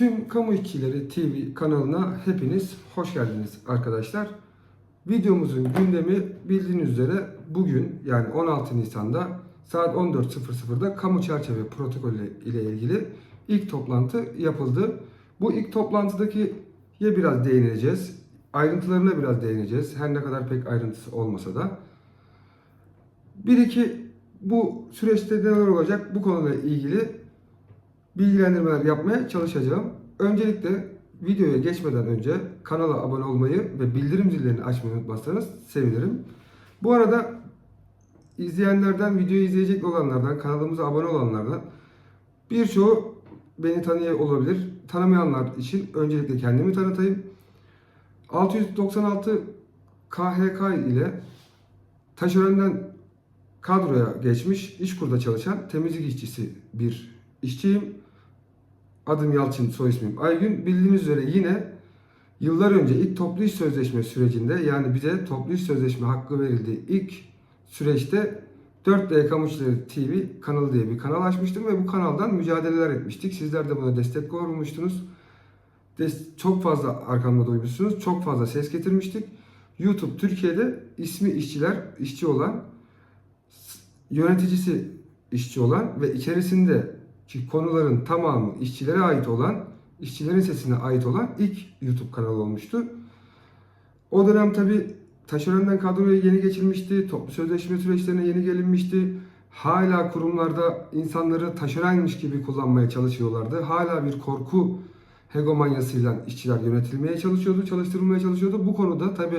Tüm Kamu İşçileri TV kanalına hepiniz hoş geldiniz arkadaşlar. Videomuzun gündemi bildiğiniz üzere bugün yani 16 Nisan'da saat 14.00'da kamu çerçeve protokolü ile ilgili ilk toplantı yapıldı. Bu ilk toplantıdaki ya biraz değineceğiz. Ayrıntılarına biraz değineceğiz. Her ne kadar pek ayrıntısı olmasa da. Bir iki bu süreçte neler olacak bu konuyla ilgili bilgilendirmeler yapmaya çalışacağım. Öncelikle videoya geçmeden önce kanala abone olmayı ve bildirim zillerini açmayı unutmazsanız sevinirim. Bu arada izleyenlerden, videoyu izleyecek olanlardan, kanalımıza abone olanlardan birçoğu beni tanıyor olabilir. Tanımayanlar için öncelikle kendimi tanıtayım. 696 KHK ile taşerenden kadroya geçmiş, İşkur'da çalışan temizlik işçisi bir işçiyim. Adım Yalçın, soy ismim Aygün. Bildiğiniz üzere yine yıllar önce ilk toplu iş sözleşme sürecinde yani bize toplu iş sözleşme hakkı verildiği ilk süreçte 4D Kamuçları TV kanalı diye bir kanal açmıştım ve bu kanaldan mücadeleler etmiştik. Sizler de buna destek olmuştunuz. Çok fazla arkamda duymuşsunuz. Çok fazla ses getirmiştik. YouTube Türkiye'de ismi işçiler, işçi olan, yöneticisi işçi olan ve içerisinde ki konuların tamamı işçilere ait olan, işçilerin sesine ait olan ilk YouTube kanalı olmuştu. O dönem tabi taşerenden kadroya yeni geçilmişti, toplu sözleşme süreçlerine yeni gelinmişti. Hala kurumlarda insanları taşerenmiş gibi kullanmaya çalışıyorlardı. Hala bir korku hegemonyasıyla işçiler yönetilmeye çalışıyordu, çalıştırılmaya çalışıyordu. Bu konuda tabi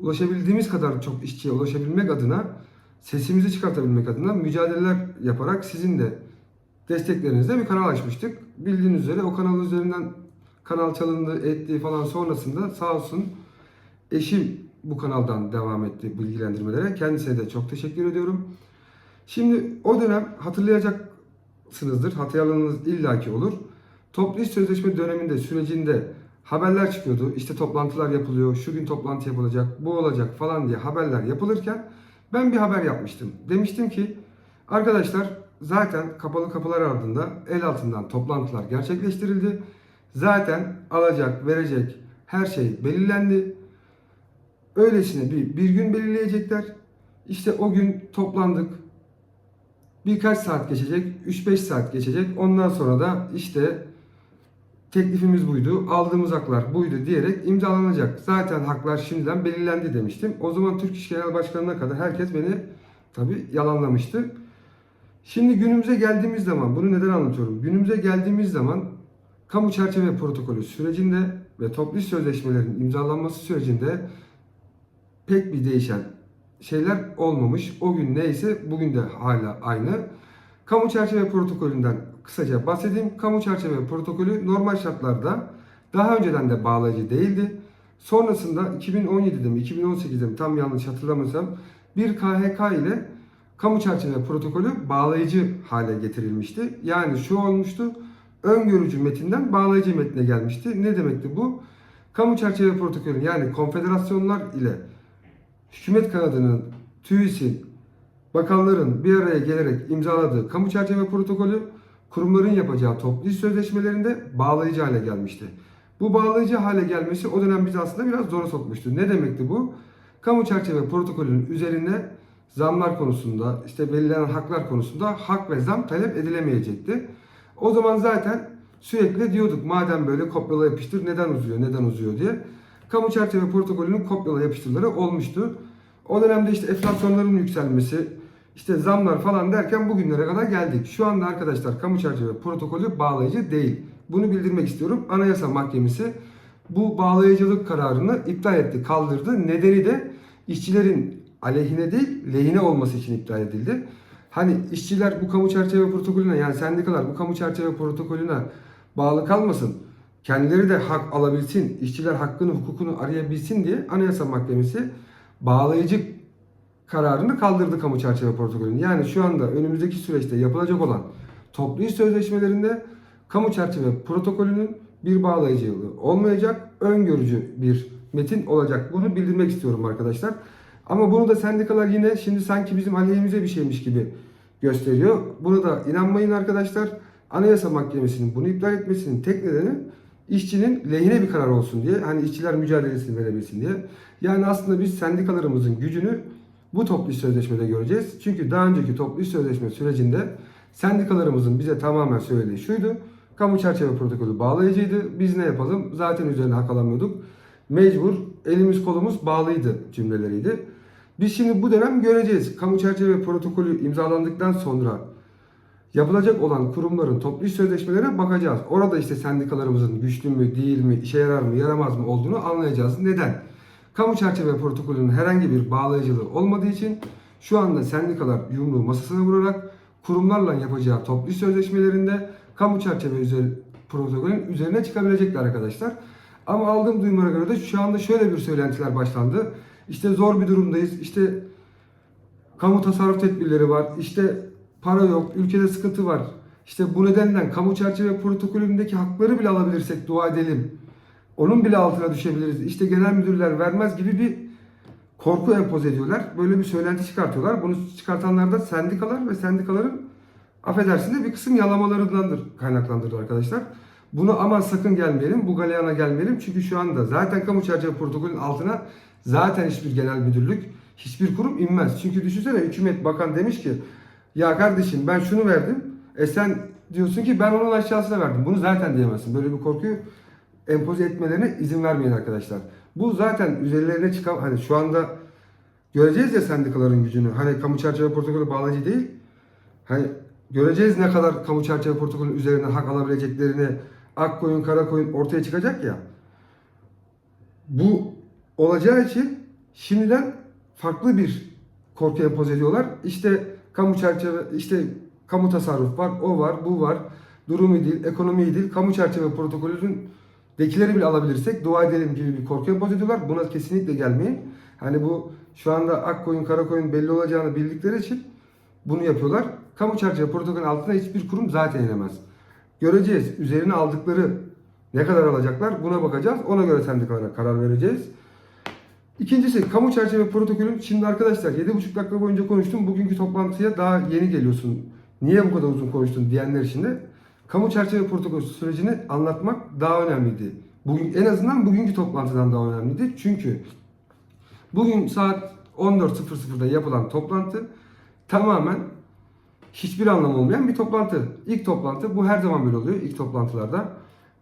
ulaşabildiğimiz kadar çok işçiye ulaşabilmek adına, sesimizi çıkartabilmek adına mücadeleler yaparak sizin de desteklerinizle bir kanal açmıştık. Bildiğiniz üzere o kanal üzerinden kanal çalındı, etti falan sonrasında sağ olsun eşim bu kanaldan devam etti bilgilendirmelere. Kendisine de çok teşekkür ediyorum. Şimdi o dönem hatırlayacaksınızdır, hatırlayanınız illaki olur. Toplu iş sözleşme döneminde, sürecinde haberler çıkıyordu. İşte toplantılar yapılıyor, şu gün toplantı yapılacak, bu olacak falan diye haberler yapılırken ben bir haber yapmıştım. Demiştim ki arkadaşlar zaten kapalı kapılar ardında el altından toplantılar gerçekleştirildi. Zaten alacak, verecek her şey belirlendi. Öylesine bir, bir gün belirleyecekler. İşte o gün toplandık. Birkaç saat geçecek, 3-5 saat geçecek. Ondan sonra da işte teklifimiz buydu, aldığımız haklar buydu diyerek imzalanacak. Zaten haklar şimdiden belirlendi demiştim. O zaman Türk İş Genel Başkanı'na kadar herkes beni tabi yalanlamıştı. Şimdi günümüze geldiğimiz zaman, bunu neden anlatıyorum? Günümüze geldiğimiz zaman kamu çerçeve protokolü sürecinde ve toplu sözleşmelerin imzalanması sürecinde pek bir değişen şeyler olmamış. O gün neyse bugün de hala aynı. Kamu çerçeve protokolünden kısaca bahsedeyim. Kamu çerçeve protokolü normal şartlarda daha önceden de bağlayıcı değildi. Sonrasında 2017'de mi 2018'de mi tam yanlış hatırlamıyorsam bir KHK ile kamu çerçeve protokolü bağlayıcı hale getirilmişti. Yani şu olmuştu. Öngörücü metinden bağlayıcı metne gelmişti. Ne demekti bu? Kamu çerçeve protokolü yani konfederasyonlar ile hükümet kanadının, TÜİS'in, bakanların bir araya gelerek imzaladığı kamu çerçeve protokolü kurumların yapacağı toplu iş sözleşmelerinde bağlayıcı hale gelmişti. Bu bağlayıcı hale gelmesi o dönem bizi aslında biraz zora sokmuştu. Ne demekti bu? Kamu çerçeve protokolünün üzerine zamlar konusunda, işte belirlenen haklar konusunda hak ve zam talep edilemeyecekti. O zaman zaten sürekli diyorduk madem böyle kopyala yapıştır neden uzuyor, neden uzuyor diye. Kamu çerçeve protokolünün kopyala yapıştırları olmuştu. O dönemde işte enflasyonların yükselmesi, işte zamlar falan derken bugünlere kadar geldik. Şu anda arkadaşlar kamu çerçeve protokolü bağlayıcı değil. Bunu bildirmek istiyorum. Anayasa Mahkemesi bu bağlayıcılık kararını iptal etti, kaldırdı. Nedeni de işçilerin aleyhine değil, lehine olması için iptal edildi. Hani işçiler bu kamu çerçeve protokolüne yani sendikalar bu kamu çerçeve protokolüne bağlı kalmasın. Kendileri de hak alabilsin, işçiler hakkını, hukukunu arayabilsin diye Anayasa Mahkemesi bağlayıcı kararını kaldırdı kamu çerçeve protokolünü. Yani şu anda önümüzdeki süreçte yapılacak olan toplu iş sözleşmelerinde kamu çerçeve protokolünün bir bağlayıcılığı olmayacak, öngörücü bir metin olacak. Bunu bildirmek istiyorum arkadaşlar. Ama bunu da sendikalar yine şimdi sanki bizim aleyhimize bir şeymiş gibi gösteriyor. Buna da inanmayın arkadaşlar. Anayasa Mahkemesi'nin bunu iptal etmesinin tek nedeni işçinin lehine bir karar olsun diye. Hani işçiler mücadelesini verebilsin diye. Yani aslında biz sendikalarımızın gücünü bu toplu iş sözleşmede göreceğiz. Çünkü daha önceki toplu iş sözleşme sürecinde sendikalarımızın bize tamamen söylediği şuydu. Kamu çerçeve protokolü bağlayıcıydı. Biz ne yapalım? Zaten üzerine hak alamıyorduk. Mecbur elimiz kolumuz bağlıydı cümleleriydi. Biz şimdi bu dönem göreceğiz. Kamu çerçeve protokolü imzalandıktan sonra yapılacak olan kurumların toplu iş sözleşmelerine bakacağız. Orada işte sendikalarımızın güçlü mü, değil mi, işe yarar mı, yaramaz mı olduğunu anlayacağız. Neden? Kamu çerçeve protokolünün herhangi bir bağlayıcılığı olmadığı için şu anda sendikalar yumruğu masasına vurarak kurumlarla yapacağı toplu iş sözleşmelerinde kamu çerçeve üzeri, protokolün üzerine çıkabilecekler arkadaşlar. Ama aldığım duyumlara göre de şu anda şöyle bir söylentiler başlandı. İşte zor bir durumdayız. İşte kamu tasarruf tedbirleri var. İşte para yok, ülkede sıkıntı var. İşte bu nedenden kamu çerçeve protokolündeki hakları bile alabilirsek dua edelim. Onun bile altına düşebiliriz. İşte genel müdürler vermez gibi bir korku empoze ediyorlar. Böyle bir söylenti çıkartıyorlar. Bunu çıkartanlar da sendikalar ve sendikaların affedersin de bir kısım yalamalarındandır kaynaklandırır arkadaşlar. Bunu aman sakın gelmeyelim, bu galeyana gelmeyelim. Çünkü şu anda zaten kamu çerçeve protokolün altına zaten hiçbir genel müdürlük, hiçbir kurum inmez. Çünkü düşünsene hükümet bakan demiş ki ya kardeşim ben şunu verdim. E sen diyorsun ki ben onun aşağısına verdim. Bunu zaten diyemezsin. Böyle bir korkuyu empoze etmelerine izin vermeyin arkadaşlar. Bu zaten üzerlerine çıkan hani şu anda göreceğiz ya sendikaların gücünü. Hani kamu çerçeve protokolü bağlayıcı değil. Hani göreceğiz ne kadar kamu çerçeve protokolü üzerine hak alabileceklerini ak koyun kara koyun ortaya çıkacak ya. Bu olacağı için şimdiden farklı bir korku empoze ediyorlar. İşte kamu çerçeve, işte kamu tasarruf var, o var, bu var. Durum değil, ekonomi değil. Kamu çerçeve protokolünün dekileri bile alabilirsek dua edelim gibi bir korku empoze ediyorlar. Buna kesinlikle gelmeyin. Hani bu şu anda ak koyun kara koyun belli olacağını bildikleri için bunu yapıyorlar. Kamu çerçeve protokolün altına hiçbir kurum zaten inemez. Göreceğiz. Üzerine aldıkları ne kadar alacaklar buna bakacağız. Ona göre sendikalara karar vereceğiz. İkincisi kamu çerçeve protokolün şimdi arkadaşlar 7,5 dakika boyunca konuştum. Bugünkü toplantıya daha yeni geliyorsun. Niye bu kadar uzun konuştun diyenler için de kamu çerçeve protokolü sürecini anlatmak daha önemliydi. Bugün en azından bugünkü toplantıdan daha önemliydi. Çünkü bugün saat 14.00'da yapılan toplantı tamamen hiçbir anlamı olmayan bir toplantı. İlk toplantı bu her zaman böyle oluyor ilk toplantılarda.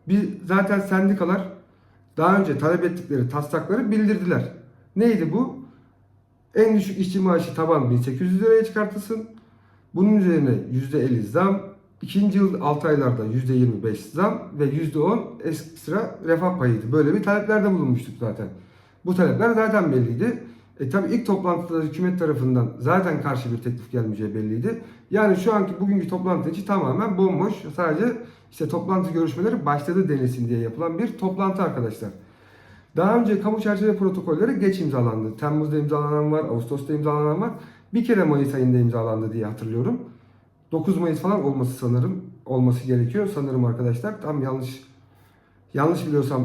Biz zaten sendikalar daha önce talep ettikleri taslakları bildirdiler. Neydi bu? En düşük işçi maaşı taban 1800 liraya çıkartılsın. Bunun üzerine %50 zam. ikinci yıl 6 aylarda %25 zam ve %10 ekstra refah payıydı. Böyle bir taleplerde bulunmuştuk zaten. Bu talepler zaten belliydi. E tabi ilk toplantıda hükümet tarafından zaten karşı bir teklif gelmeyeceği belliydi. Yani şu anki bugünkü toplantı için tamamen bomboş. Sadece işte toplantı görüşmeleri başladı denilsin diye yapılan bir toplantı arkadaşlar. Daha önce kamu çerçeve protokolleri geç imzalandı. Temmuz'da imzalanan var, Ağustos'ta imzalanan var. Bir kere Mayıs ayında imzalandı diye hatırlıyorum. 9 Mayıs falan olması sanırım. Olması gerekiyor sanırım arkadaşlar. Tam yanlış yanlış biliyorsam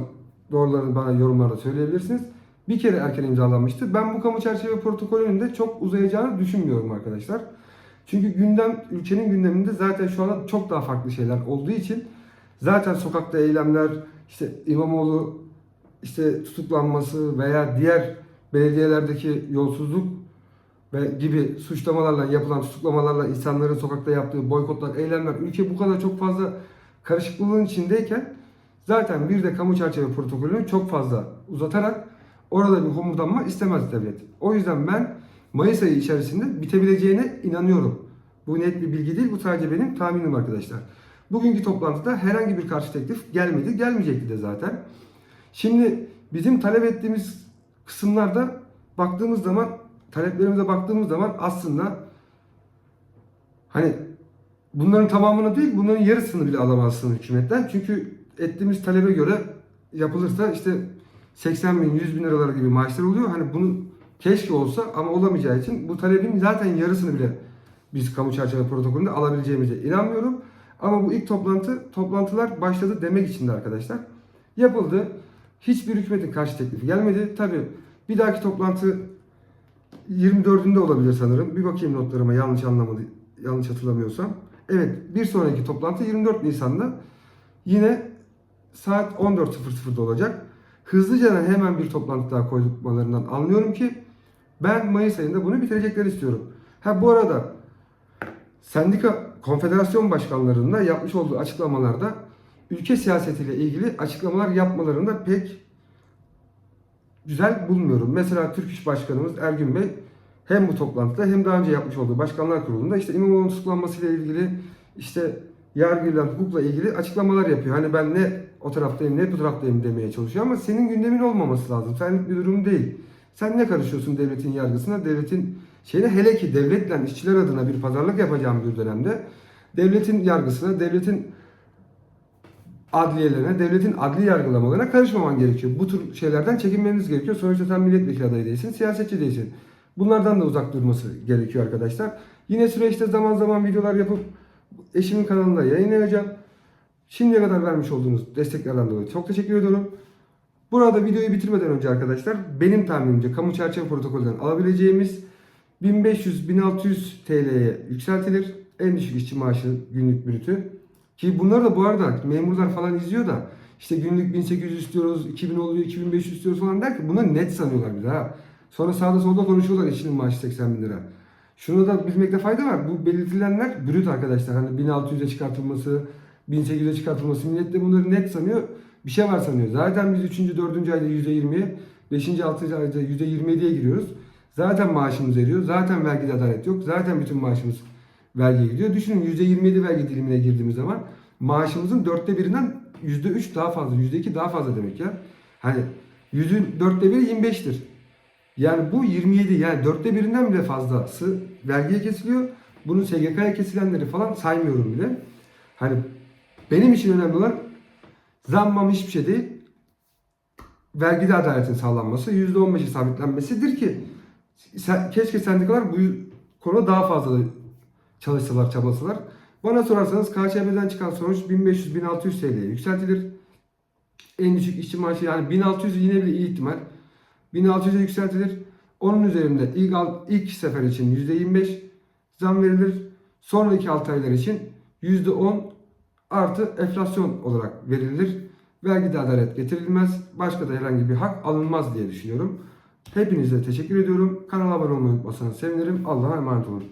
doğrularını bana yorumlarda söyleyebilirsiniz. Bir kere erken imzalanmıştı. Ben bu kamu çerçeve protokolünün de çok uzayacağını düşünmüyorum arkadaşlar. Çünkü gündem, ülkenin gündeminde zaten şu anda çok daha farklı şeyler olduğu için zaten sokakta eylemler, işte İmamoğlu işte tutuklanması veya diğer belediyelerdeki yolsuzluk ve gibi suçlamalarla yapılan tutuklamalarla insanların sokakta yaptığı boykotlar, eylemler ülke bu kadar çok fazla karışıklığın içindeyken zaten bir de kamu çerçeve protokolünü çok fazla uzatarak orada bir homurdanma istemez devlet. O yüzden ben Mayıs ayı içerisinde bitebileceğine inanıyorum. Bu net bir bilgi değil, bu sadece benim tahminim arkadaşlar. Bugünkü toplantıda herhangi bir karşı teklif gelmedi, gelmeyecekti de zaten. Şimdi bizim talep ettiğimiz kısımlarda baktığımız zaman, taleplerimize baktığımız zaman aslında hani bunların tamamını değil, bunların yarısını bile alamazsın hükümetten. Çünkü ettiğimiz talebe göre yapılırsa işte 80 bin, 100 bin liralar gibi maaşlar oluyor. Hani bunu keşke olsa ama olamayacağı için bu talebin zaten yarısını bile biz kamu çerçeve protokolünde alabileceğimize inanmıyorum. Ama bu ilk toplantı, toplantılar başladı demek için de arkadaşlar. Yapıldı. Hiçbir hükümetin karşı teklifi gelmedi. Tabi bir dahaki toplantı 24'ünde olabilir sanırım. Bir bakayım notlarıma yanlış anlamadı, yanlış hatırlamıyorsam. Evet bir sonraki toplantı 24 Nisan'da yine saat 14.00'da olacak. Hızlıca hemen bir toplantı daha koyduklarından anlıyorum ki ben Mayıs ayında bunu bitirecekler istiyorum. Ha bu arada sendika konfederasyon başkanlarının da yapmış olduğu açıklamalarda ülke siyasetiyle ilgili açıklamalar yapmalarını da pek güzel bulmuyorum. Mesela Türk İş Başkanımız Ergün Bey hem bu toplantıda hem daha önce yapmış olduğu başkanlar kurulunda işte İmamoğlu'nun tutuklanmasıyla ilgili işte yargıyla, hukukla ilgili açıklamalar yapıyor. Hani ben ne o taraftayım ne bu taraftayım demeye çalışıyor ama senin gündemin olmaması lazım. Senlik bir durum değil. Sen ne karışıyorsun devletin yargısına, devletin şeyine hele ki devletle işçiler adına bir pazarlık yapacağım bir dönemde devletin yargısına, devletin adliyelerine, devletin adli yargılamalarına karışmaman gerekiyor. Bu tür şeylerden çekinmeniz gerekiyor. Sonuçta sen milletvekili adayı değilsin, siyasetçi değilsin. Bunlardan da uzak durması gerekiyor arkadaşlar. Yine süreçte zaman zaman videolar yapıp eşimin kanalında yayınlayacağım. Şimdiye kadar vermiş olduğunuz desteklerden dolayı çok teşekkür ediyorum. Burada videoyu bitirmeden önce arkadaşlar benim tahminimce kamu çerçeve protokolünden alabileceğimiz 1500-1600 TL'ye yükseltilir. En düşük işçi maaşı günlük brütü. Ki bunları da bu arada memurlar falan izliyor da işte günlük 1800 istiyoruz, 2000 oluyor, 2500 istiyoruz falan der ki bunu net sanıyorlar bir daha. Sonra sağda solda konuşuyorlar işçinin maaşı 80 bin lira. Şunu da bilmekte fayda var. Bu belirtilenler brüt arkadaşlar. Hani 1600'e çıkartılması, 1800'e çıkartılması millet de bunları net sanıyor. Bir şey var sanıyor. Zaten biz 3. 4. ayda %20'ye, 5. 6. ayda %27'ye giriyoruz. Zaten maaşımız eriyor. Zaten vergide adalet yok. Zaten bütün maaşımız vergiye gidiyor. Düşünün %27 vergi dilimine girdiğimiz zaman maaşımızın dörtte birinden %3 daha fazla, %2 daha fazla demek ya. Hani yüzün dörtte biri 25'tir. Yani bu 27 yani dörtte birinden bile fazlası vergiye kesiliyor. Bunun SGK'ya kesilenleri falan saymıyorum bile. Hani benim için önemli olan zammam hiçbir şey değil. Vergide adaletin sağlanması, %15'i sabitlenmesidir ki sen, keşke sendikalar bu konuda daha fazla çalışsalar, çabasalar. Bana sorarsanız KÇB'den çıkan sonuç 1500-1600 TL'ye yükseltilir. En düşük işçi maaşı yani 1600 yine bir iyi ihtimal. 1600'e yükseltilir. Onun üzerinde ilk, ilk sefer için %25 zam verilir. Sonraki 6 aylar için %10 artı enflasyon olarak verilir. Vergide adalet getirilmez. Başka da herhangi bir hak alınmaz diye düşünüyorum. Hepinize teşekkür ediyorum. Kanala abone olmayı unutmasanız sevinirim. Allah'a emanet olun.